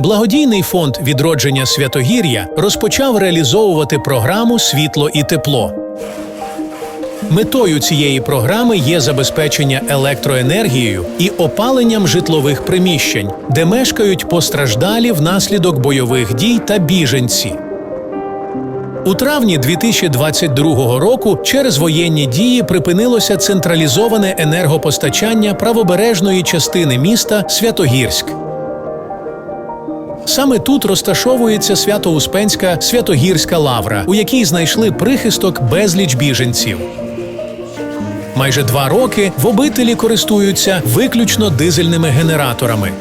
Благодійний фонд відродження Святогір'я розпочав реалізовувати програму Світло і тепло. Метою цієї програми є забезпечення електроенергією і опаленням житлових приміщень, де мешкають постраждалі внаслідок бойових дій та біженці. У травні 2022 року через воєнні дії припинилося централізоване енергопостачання правобережної частини міста Святогірськ. Саме тут розташовується Свято-Успенська Святогірська лавра, у якій знайшли прихисток безліч біженців. Майже два роки в обителі користуються виключно дизельними генераторами.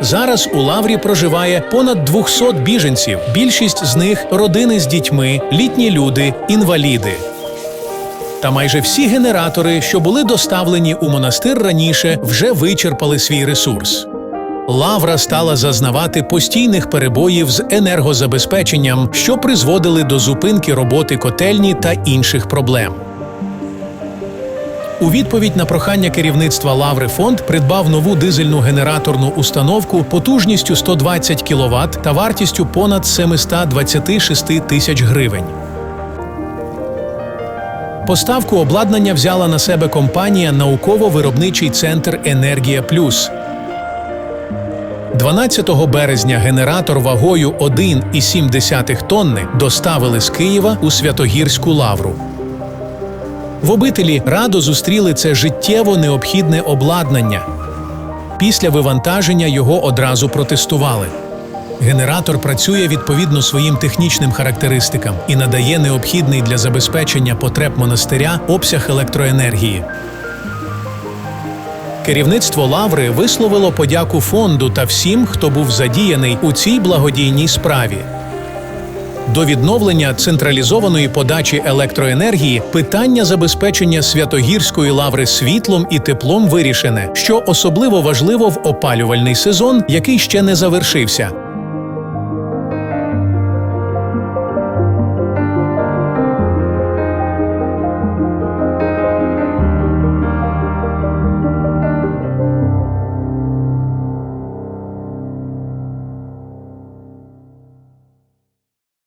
Зараз у лаврі проживає понад 200 біженців. Більшість з них родини з дітьми, літні люди, інваліди. Та майже всі генератори, що були доставлені у монастир раніше, вже вичерпали свій ресурс. Лавра стала зазнавати постійних перебоїв з енергозабезпеченням, що призводили до зупинки роботи котельні та інших проблем. У відповідь на прохання керівництва Лаври фонд придбав нову дизельну генераторну установку потужністю 120 кВт та вартістю понад 726 тисяч гривень. Поставку обладнання взяла на себе компанія Науково-виробничий центр Енергія Плюс. 12 березня генератор вагою 1,7 тонни доставили з Києва у Святогірську лавру. В обителі радо зустріли це життєво необхідне обладнання. Після вивантаження його одразу протестували. Генератор працює відповідно своїм технічним характеристикам і надає необхідний для забезпечення потреб монастиря обсяг електроенергії. Керівництво Лаври висловило подяку фонду та всім, хто був задіяний у цій благодійній справі. До відновлення централізованої подачі електроенергії питання забезпечення Святогірської лаври світлом і теплом вирішене, що особливо важливо в опалювальний сезон, який ще не завершився.